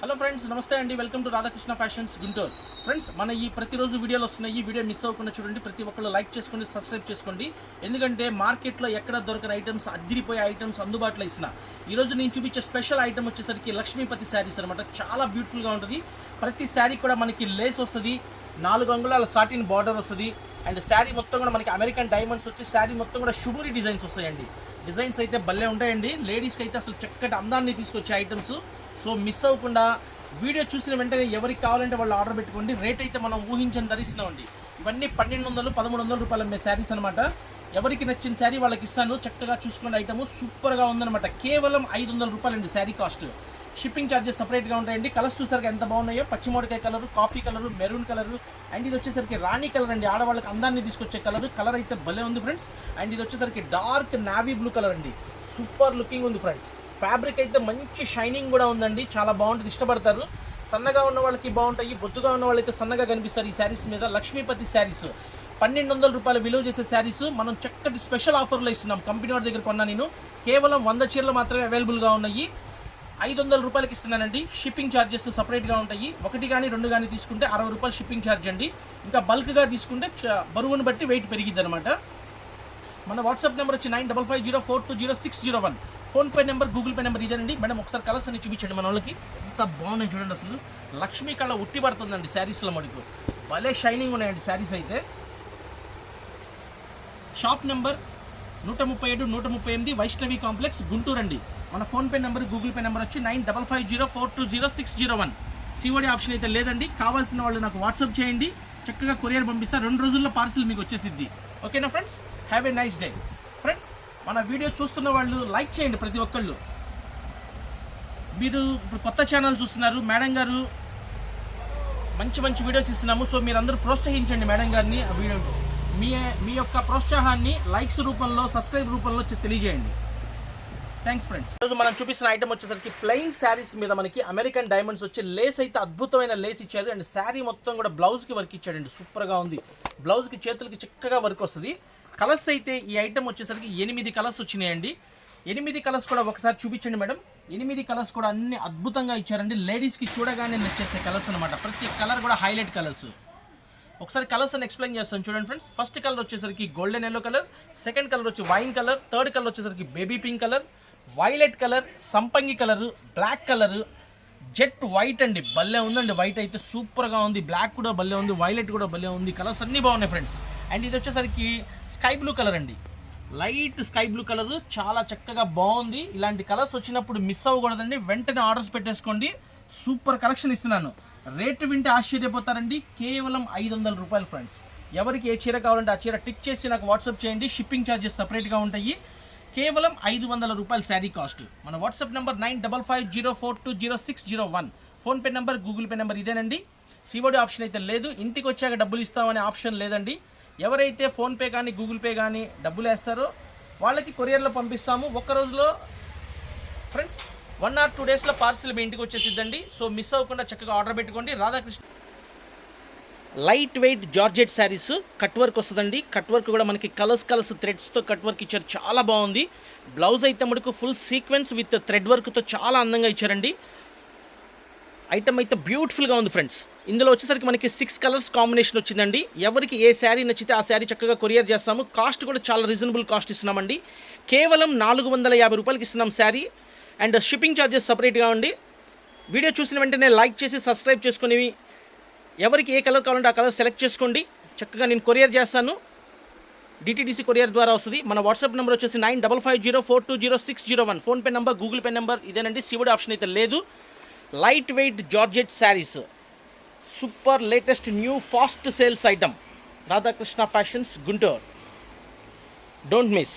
Hello friends నమస్తే అండి. Welcome to Radhakrishna fashions Guntur friends మన ఈ ప్రతిరోజు వీడియోలు వస్తున్నాయి ఈ వీడియో మిస్ అవ్వకుండా చూడండి. ప్రతి ఒక్కళ్ళు లైక్ చేసుకోండి సబ్స్క్రైబ్ చేసుకోండి. ఎందుకంటే మార్కెట్లో ఎక్కడ దొరకని ఐటమ్స్ అద్దిరిపోయే ఐటమ్స్ అందుబాటులో ఇస్తున్నా. ఈరోజు నేను చూపించే స్పెషల్ ఐటమ్ వచ్చేసరికి లక్ష్మీపతి శారీస్ అనమాట చాలా బ్యూటిఫుల్గా ఉంటుంది. ప్రతి శారీ కూడా మనకి లేస్ వస్తుంది. నాలుగు అంగుళాల సాటిన్ బార్డర్ వస్తుంది. అండ్ శారీ మొత్తం కూడా మనకి అమెరికన్ డైమండ్స్ వచ్చి శారీ మొత్తం కూడా షుబూరి డిజైన్స్ వస్తాయండి. డిజైన్స్ అయితే భలే ఉంటాయండి. లేడీస్కి అయితే అసలు చక్కటి అందాన్ని తీసుకొచ్చే ఐటమ్స్ సో మిస్ అవ్వకుండా వీడియో చూసిన వెంటనే ఎవరికి కావాలంటే వాళ్ళు ఆర్డర్ పెట్టుకోండి. రేట్ అయితే మనం ఊహించని ధరిస్తున్నామండి ఇవన్నీ పన్నెండు వందలు పదమూడు వందల రూపాయల మే శారీస్ అనమాట ఎవరికి నచ్చిన శారీ వాళ్ళకి ఇస్తాను. చక్కగా చూసుకోండి ఐటమ్. సూపర్గా ఉందన్నమాట. కేవలం ఐదు వందల రూపాయలండి శారీ కాస్ట్. షిప్పింగ్ ఛార్జెస్ సపరేట్గా ఉంటాయండి. కలర్స్ చూసరికి ఎంత బాగున్నాయో. పచ్చిమోడికాయ colour coffee colour maroon colour. And ఇది వచ్చేసరికి రాణి కలర్ అండి. ఆడవాళ్ళకి అందాన్ని తీసుకొచ్చే కలర్. కలర్ అయితే భలే ఉంది ఫ్రెండ్స్. అండ్ ఇది వచ్చేసరికి డార్క్ నావీ బ్లూ కలర్ అండి. సూపర్ లుకింగ్ ఉంది ఫ్రెండ్స్. ఫ్యాబ్రిక్ అయితే మంచి షైనింగ్ కూడా ఉందండి. చాలా బాగుంటుంది. ఇష్టపడతారు. సన్నగా ఉన్న వాళ్ళకి బాగుంటాయి. బొద్దుగా ఉన్న వాళ్ళకి సన్నగా కనిపిస్తారు ఈ శారీస్ మీద. లక్ష్మీపతి శారీస్. పన్నెండు వందల రూపాయలు విలువ చేసే శారీస్. మనం చక్కటి స్పెషల్ ఆఫర్లో ఇస్తున్నాం. కంపెనీ వాడి దగ్గర కొన్నా నేను. కేవలం వంద చీరలు మాత్రమే అవైలబుల్గా ఉన్నాయి. ఐదు వందల రూపాయలకి ఇస్తున్నానండి. షిప్పింగ్ ఛార్జెస్ సపరేట్గా ఉంటాయి. ఒకటి కానీ రెండు కానీ తీసుకుంటే అరవై రూపాయలు షిప్పింగ్ ఛార్జ్ అండి. ఇంకా బల్క్గా తీసుకుంటే బరువును బట్టి వెయిట్ పెరిగిద్ది అనమాట మన వాట్సాప్ నెంబర్ వచ్చి nine double five zero four two zero six zero one. PhonePe number Google Pay number ఇదేనండి. మేడం ఒకసారి కలర్స్ చూపించండి మన వాళ్ళకి. ఎంత బాగున్నాయి చూడండి అసలు. లక్ష్మీ కళ ఉట్టి పడుతుందండి శారీస్లో మటుకు. భలే షైనింగ్ ఉన్నాయండి శారీస్ అయితే. షాప్ నెంబర్ నూట ముప్పై ఏడు నూట ముప్పై ఎనిమిది వైష్ణవి కాంప్లెక్స్ గుంటూరు అండి. మన PhonePe number Google Pay number వచ్చి nine double five zero four two zero six zero one. COD option అయితే లేదండి. కావాల్సిన వాళ్ళు నాకు వాట్సాప్ చేయండి. చక్కగా కొరియర్ పంపిస్తా. రెండు రోజుల్లో పార్సిల్ మీకు వచ్చేసిద్ది. ఓకేనా friends? Have a nice day. Friends మన వీడియో చూస్తున్న వాళ్ళు లైక్ చేయండి ప్రతి ఒక్కళ్ళు. మీరు ఇప్పుడు కొత్త ఛానల్ చూస్తున్నారు మేడం గారు మంచి మంచి వీడియోస్ ఇస్తున్నాము. సో మీరందరూ ప్రోత్సహించండి మేడం గారిని ఆ వీడియో మీ మీ యొక్క ప్రోత్సాహాన్ని లైక్స్ రూపంలో సబ్స్క్రైబ్ రూపంలో తెలియజేయండి. థ్యాంక్స్ ఫ్రెండ్స్ ఈరోజు మనం చూపిస్తున్న ఐటమ్ వచ్చేసరికి ప్లెయిన్ శారీస్ మీద మనకి అమెరికన్ డైమండ్స్ వచ్చి లేస్ అయితే అద్భుతమైన లేస్ ఇచ్చారు. అండ్ శారీ మొత్తం కూడా బ్లౌజ్కి వర్క్ ఇచ్చాడండి. సూపర్గా ఉంది. బ్లౌజ్కి చేతులకి చిక్కగా వర్క్ వస్తుంది. కలర్స్ అయితే ఈ ఐటమ్ వచ్చేసరికి ఎనిమిది కలర్స్ వచ్చినాయండి. ఎనిమిది కలర్స్ కూడా ఒకసారి చూపించండి మేడం. ఎనిమిది కలర్స్ కూడా అన్ని అద్భుతంగా ఇచ్చారండి. లేడీస్కి చూడగానే నచ్చేసే కలర్స్ అనమాట ప్రతి కలర్ కూడా హైలైట్ కలర్స్ ఒకసారి కలర్స్ అని ఎక్స్ప్లెయిన్ చేస్తాను చూడండి ఫ్రెండ్స్ ఫస్ట్ కలర్ వచ్చేసరికి golden yellow colour second colour వచ్చి వైన్ కలర్ థర్డ్ కలర్ వచ్చేసరికి baby pink colour violet colour సంపంగి colour black colour jet white అండి. భలే ఉందండి. వైట్ అయితే సూపర్గా ఉంది. బ్లాక్ కూడా భలే ఉంది. వైలెట్ కూడా భలే ఉంది. కలర్స్ అన్నీ బాగున్నాయి ఫ్రెండ్స్. అండ్ ఇది వచ్చేసరికి స్కై బ్లూ కలర్ అండి. Light sky blue colour. చాలా చక్కగా బాగుంది. ఇలాంటి కలర్స్ వచ్చినప్పుడు మిస్ అవ్వకూడదండి. వెంటనే ఆర్డర్స్ పెట్టేసుకోండి. సూపర్ కలెక్షన్ ఇస్తున్నాను. రేటు వింటే ఆశ్చర్యపోతారండి. కేవలం ఐదు వందల రూపాయలు ఫ్రెండ్స్. ఎవరికి ఏ చీర కావాలంటే ఆ చీర టిక్ చేసి నాకు వాట్సాప్ చేయండి. షిప్పింగ్ ఛార్జెస్ సపరేట్గా ఉంటాయి. కేవలం ఐదు వందల రూపాయలు శారీ కాస్ట్. మన WhatsApp number nine double five zero four two zero six zero one. PhonePe number Google Pay number ఇదేనండి. సివోడి ఆప్షన్ అయితే లేదు. ఇంటికి వచ్చాక డబ్బులు ఇస్తామనే ఆప్షన్ లేదండి. ఎవరైతే ఫోన్పే కానీ గూగుల్ పే కానీ డబ్బులు వేస్తారో వాళ్ళకి కొరియర్లో పంపిస్తాము. ఒక్క రోజులో ఫ్రెండ్స్ వన్ ఆర్ టూ డేస్లో పార్సిల్ మీ ఇంటికి వచ్చేసిద్దండి. సో మిస్ అవ్వకుండా చక్కగా ఆర్డర్ పెట్టుకోండి. Radhakrishna light weight georgette sarees. Cut work వస్తుందండి. కట్ వర్క్ కూడా మనకి కలర్స్ కలర్స్ థ్రెడ్స్తో కట్ వర్క్ ఇచ్చారు. చాలా బాగుంది. బ్లౌజ్ అయితే మటుకు ఫుల్ సీక్వెన్స్ విత్ థ్రెడ్ వర్క్తో చాలా అందంగా ఇచ్చారండి. ఐటమ్ అయితే బ్యూటిఫుల్గా ఉంది ఫ్రెండ్స్. ఇందులో వచ్చేసరికి మనకి సిక్స్ కలర్స్ కాంబినేషన్ వచ్చిందండి. ఎవరికి ఏ శారీ నచ్చితే ఆ శారీ చక్కగా కొరియర్ చేస్తాము. కాస్ట్ కూడా చాలా రీజనబుల్ కాస్ట్ ఇస్తున్నామండి. కేవలం నాలుగు వందల యాభై రూపాయలకి ఇస్తున్నాం శారీ. అండ్ షిప్పింగ్ ఛార్జెస్ సపరేట్గా ఉండి వీడియో చూసిన వెంటనే లైక్ చేసి సబ్స్క్రైబ్ చేసుకునేవి ఎవరికి ఏ కలర్ కావాలంటే ఆ కలర్ సెలెక్ట్ చేసుకోండి. చక్కగా నేను కొరియర్ చేస్తాను. డిటీడీసీ కొరియర్ ద్వారా వస్తుంది. మన వాట్సాప్ నెంబర్ వచ్చేసి nine double five zero four two zero six zero one. PhonePe number Google Pay number ఇదేనండి. శివుడు ఆప్షన్ అయితే లేదు. Light weight georgette sarees super latest new fast sales item Radhakrishna fashions Guntur don't miss